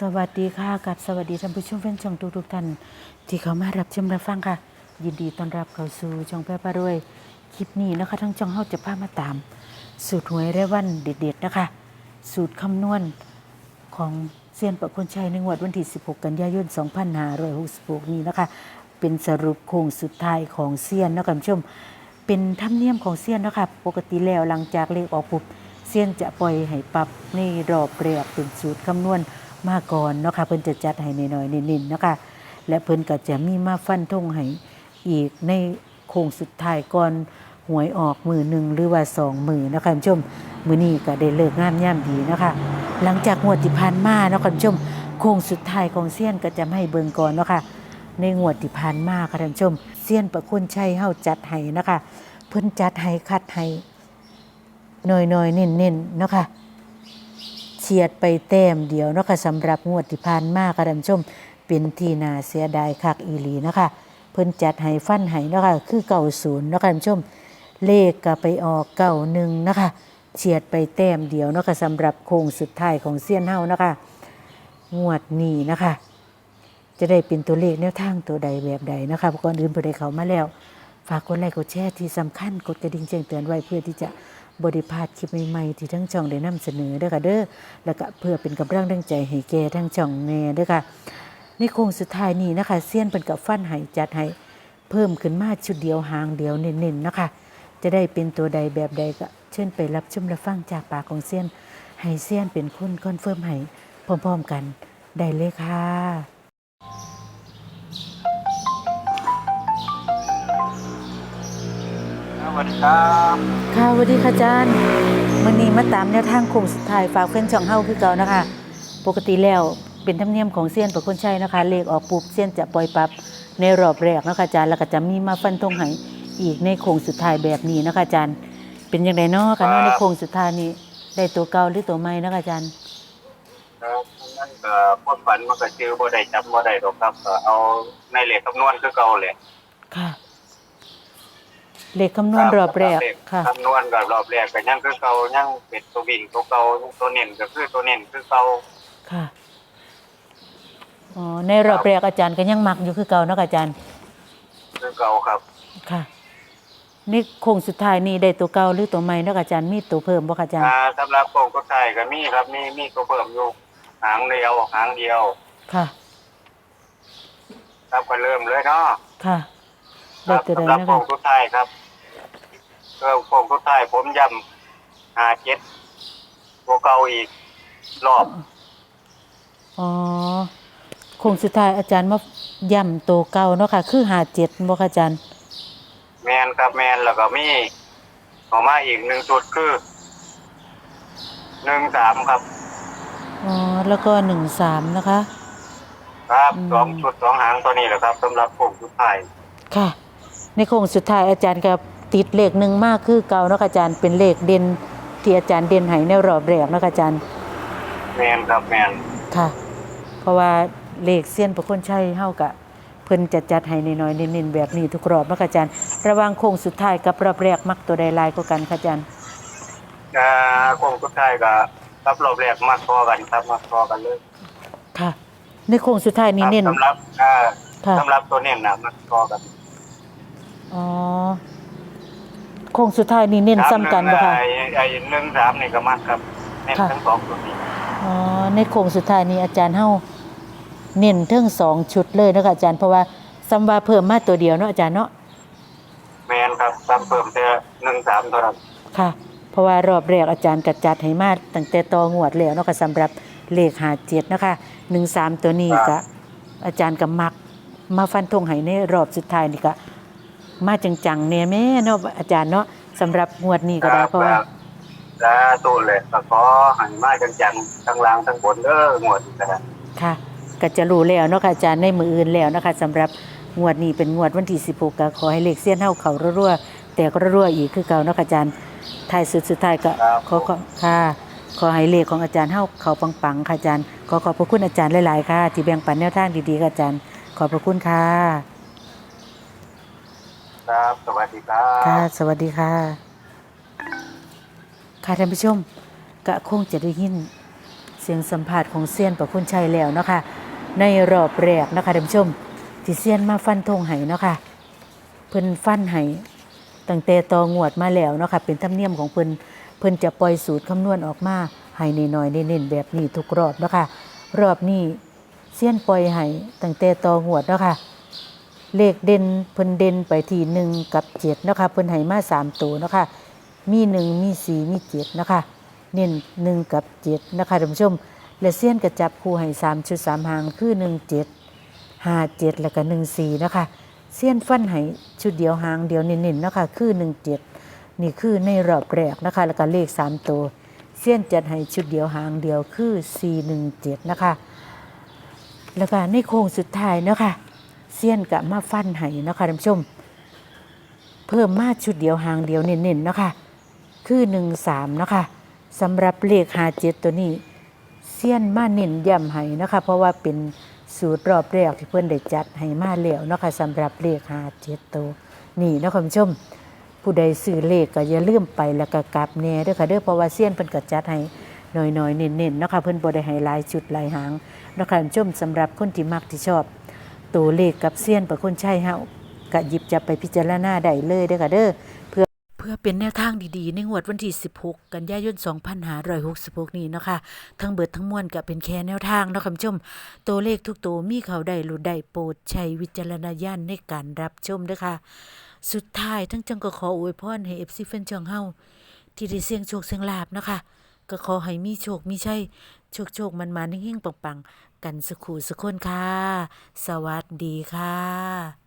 สวัสดีค่ะกับสวัสดีท่านผู้ชมแฟนช่องทุกๆท่านที่เข้ามารับชมรับฟังค่ะ ยินดีต้อนรับเข้าสู่ช่องแพร่ปารวยคลิปนี้นะคะ ทั้งช่องเฮาจะพามาตาม สูตรหวยและวันเด็ดๆนะคะ สูตรคำนวณของเซียนประคนชัยในงวดวันที่ 16 กันยายน 2566 นี้นะคะ เป็นสรุปโค้งสุดท้ายของเซียนนะคะคุณผู้ชม เป็นธรรมเนียมของเซียนนะคะปกติแล้วหลังจากเลขออกปุ๊บเซียนจะปล่อยให้ปรับในรอบแรกเป็นสูตรคำนวณ มาก่อนเนาะคะเพิ่นจะจัดให้น้อยๆนิดๆเนาะคะและเพิ่นก็จะมีมาฟันธงให้อีกในโค้งสุดท้ายก่อนหวยออกมือหนึ่งหรือว่าสองมือนะคะคุณผู้ชมมือนี้ก็ได้เลิกงามย่ามดีนะคะหลังจากงวดที่ผ่านมาเนาะคุณผู้ชมโค้งสุดท้ายของเซียนก็จะไม่ให้เบิงก่อนเนาะค่ะในงวดที่ผ่านมาค่ะท่านผู้ชมเซียนประคุณชัยเฮาจัดให้นะคะ เพิ่นจัดให้คัดให้หน่อยๆเน้นๆเนาะค่ะ เฉียดไปแต้มเดียวเนาะค่ะสำหรับงวดที่ผ่านมาค่ะท่านผู้ชมเป็นที่น่าเสียดายคักอีหลีนะคะเพิ่นจัดให้ฟันให้นะคะคือเก่าศูนย์นะคะท่านผู้ชม เลขก็ไปออกเก่าหนึ่งนะคะเฉียดไปแต้มเดียวนะคะสำหรับโค้งสุดท้ายของเซียนเฮานะคะงวดนี้นะคะ จะได้เป็นตัวเลขแนวทางตัวใดแบบใดนะคะก่อนอื่นผู้ใดเขามาแล้ว ฝากกดไลค์กดแชร์ที่สำคัญกดกระดิ่งแจ้งเตือนไว้เพื่อที่จะ บริพาดคลิปใหม่ๆที่ทั้งช่องได้นำเสนอเด้อค่ะเด้อแล้วก็เพื่อเป็นกำลังแรงใจให้แก่ทั้งช่องแน่เด้อค่ะในโค้งสุดท้ายนี้นะคะเซียนเป็นกับฟันให้จัดให้เพิ่มขึ้นมาชุดเดียวหางเดียวเน้นๆนะคะ จะได้เป็นตัวใดแบบใดก็เชิญไปรับชมรับฟังจากปากของเซียนให้เซียนเป็นคนคอนเฟิร์มให้พร้อมๆกันได้เลยค่ะ วัสดีครับค่ะสวัสดีค่ะอาจารย์วันนี้มาตามแนวทางโค้งสุดท้ายฝากเพื่อนช่องเฮาคือเก่านะคะ ปกติแล้วเป็นธรรมเนียมของเซียนประคนชัยนะคะ เลขออกปุ๊บเซียนจะปล่อยปรับในรอบแรกนะคะอาจารย์แล้วก็จะมีมาฟันธงให้อีกในโค้งสุดท้ายแบบนี้นะคะอาจารย์เป็นยังไงเนาะคะเนาะในโค้งสุดท้ายนี้ได้ตัวเก่าหรือตัวใหม่นะคะอาจารย์ครับนั่นก็พวกฝันมันก็ชื่อบ่ได้จำบ่ได้หรอกครับก็เอาในเลขคำนวณคือเก่าเลยค่ะ เลขคำนวณรอบแรกเลขค่ะ คำนวณกับรอบแรกก็ยังคือเก่ายังเป็นตัววิ่งตัวเก่าตัวเน้นก็คือตัวเน้นคือเก่าค่ะ อ๋อ ในรอบแรกอาจารย์ก็ยังมักอยู่คือเก่าเนาะค่ะอาจารย์ คือเก่าครับ ค่ะ นี่โค้งสุดท้ายนี่ได้ตัวเก่าหรือตัวใหม่เนาะค่ะอาจารย์มีตัวเพิ่มบ่ค่ะอาจารย์อ่าสำหรับโครงก็ใช่ก็มีครับมีมีตัวเพิ่มอยู่หางเดียวหางเดียว ค่ะ ครับก็เริ่มเลยเนาะค่ะคได้รับตัวใดสำหรับนะโครคะ งสุดท้ายครับ ก็โครงสุดท้ายผมย้ำหาเจ็ดตัวเก่าอีก รอบอ๋อโค้งสุดท้ายอาจารย์มาย่ำตัวเก่าเนาะค่ะ คือหาเจ็ดบ่ค่ะอาจารย์ แมนครับแมนแล้วก็มีออกมาอีกหนึ่งจุดคือหนึ่งสามครับ อ๋อ แล้วก็หนึ่งสามนะคะ ครับอืม สองจุดสองหางตัวนี้แหละครับสำหรับผมสุดท้ายค่ะ ในโค้งสุดท้ายอาจารย์ก็ ติดเลขหนึ่งมากคือเก่าเนาะค่ะอาจารย์เป็นเลขเด่นที่อาจารย์เด่นให้ในรอบแรกเนาะค่ะอาจารย์แมนครับแมนค่ะ เพราะว่าเลขเส้ยนประคนชัยเฮากะเพิ่นจะจัดให้น้อยๆเน้นๆแบบนี้ทุกรอบเนาะค่ะอาจารย์ ระหว่างโค้งสุดท้ายกับรอบแรกมักตัวใดหลายกว่ากันค่ะอาจารย์อ่าโค้งสุดท้ายก็รับรอบแรกมากพอกันครับมากพอกันเลยค่ะในโค้งสุดท้ายคนี่รับเน้นสำหรับอ่าค่ะสำหรับตัวเน้นนะมากพอกันอ๋อ โค้งสุดท้ายนี่เน้นซ้ำกันบ่ค่ะ ไอ้ไอ้หนึ่งสามนี่ก็มากครับเน้นค่ะ ทั้งสองตัวนี้อ๋อในโค้งสุดท้ายนี่อาจารย์เฮาเน้นเทั้งสองชุดเลยเนาะคะอาจารย์เพราะว่าซ้ำว่าเพิ่มมาตัวเดียวเนาะอาจารย์เนาะแมนครับตามเพิ่มแต่หนึ่งสามเท่านั้นค่ะ เพราะว่ารอบแรกอาจารย์กัดจัดให้มาตั้งแต่ตองวดแล้วเนาะค่ะสำหรับเลขหาเจ็ดนะคะหนึ่งสามตัวนี้ก็อาจารย์ก็มักมาฟันธงให้ในรอบสุดท้ายนี่ก็ มาจังๆเนี่ยแม่เนาะอาจารย์เนาะสำหรับงวดนี้ก็ได้เพราะว่าสาธุเลยก็ขอหันมาจังๆทั้งล่างทั้งบนเด้องวดนี้ก็ได้ค่ะ ก็จะรู้แล้วเนาะค่ะอาจารย์ในมืออื่นแล้วนะคะสำหรับงวดนี้เป็นงวดวันที่16ก็ขอให้เลขเสี้ยนเฮาเขารั่วๆแต่ก็รั่วๆอีกคือเก่าเนาะค่ะอาจารย์ท้ายสุดสุดท้ายก็ขอขอค่ะขอให้เลขของอาจารย์เฮาเขาปังๆค่ะอาจารย์ขอขอบพระคุณอาจารย์หลายๆค่ะ ที่แบ่งปันแนวทางดีๆค่ะอาจารย์ ขอบพระคุณค่ะ ครับ สวัสดีครับ ค่ะ สวัสดีค่ะ ค่ะท่านผู้ชมก็คงจะได้ยิน เสียงสัมภาษณ์ของเซียนประคุณชัยแล้วเนาะค่ะในรอบแรกนะคะท่านผู้ชม ที่เซียนมาฟันธงให้เนาะค่ะเพิ่นฟันให้ตั้งแต่ตองวดมาแล้วเนาะค่ะเป็นธรรมเนียมของเพิ่นเพิ่นจะปล่อยสูตรคำนวณออกมาให้น้อยเน้นๆแบบนี้ทุกรอบเนาะค่ะรอบนี้เซียนปล่อยให้ตั้งแต่ตองวดเนาะค่ะ เลขเด่นเพิ่นเด่นไปที่หนึ่งกับเจ็ดนะคะเพิ่นให้มาสามตัวนะคะมีหนึ่งมีสี่มีเจ็ดนะคะเน้นหนึ่งกับเจ็ดนะคะท่านผู้ชมและเสี้ยนกระจับคู่ให้สามชุดสามหางคือหนึ่งเจ็ดห้าเจ็ดแล้วก็หนึ่งสี่นะคะเสี้ยนฟันให้ชุดเดียวหางเดียวเน้นๆนะคะคือหนึ่งเจ็ดนี่คือในรอบแรกนะคะแล้วก็เลขสามตัวเสี้ยนจัดให้ชุดเดียวหางเดียวคือสี่หนึ่งเจ็ดนะคะแล้วก็ในโค้งสุดท้ายนะคะ เซียนกะมาฟันให้นะคะท่านผู้ชม เพิ่มมาชุดเดียวหางเดียวเน้นๆนะคะคือหนึ่งสามนะคะสำหรับเลขหาเจ็ดตัวนี้เซียนมาเน้นย้ำให้นะคะ เพราะว่าเป็นสูตรรอบแรกที่เพื่อนได้จัดให้มาแล้วนะคะสำหรับเลขหาเจ็ดตัวนี่นะคะท่านผู้ชม ผู้ใดซื้อเลขก็อย่าลืมไปแล้วก็กลับแหน่เด้อค่ะเด้อเพราะว่าเซียนเพิ่นก็จัดให้น้อยๆเน้นๆนะคะเพิ่นบ่ได้ให้หลายชุดหลายหางนะคะท่านผู้ชมสำหรับคนที่มักที่ชอบ ตัวเลขกับเซียนประคนใช่เฮาก็หยิบจับไปพิจารณาได้เลยเด้อค่ะเด้อเพื่อเพื่อเป็นแนวทางดีๆ ในงวดวันที่ 16 กันยายน 2566 นี้นะคะ ทั้งเบิดทั้งมวลก็เป็นแค่แนวทางเนาะคะคุณผู้ชม ตัวเลขทุกตัวมีเขาได้หรือได้โปรดใช้วิจารณญาณในการรับชมเด้อค่ะ สุดท้ายทั้งจังก็ขออวยพรให้ FC แฟนชองเฮาที่ได้เสี่ยงโชคเสี่ยงลาบนะคะ ก็ขอให้มีโชคมีชัย โชคโชคมันมานิ่งๆปังๆ กันสุขุสุขคนค่ะ สวัสดีค่ะ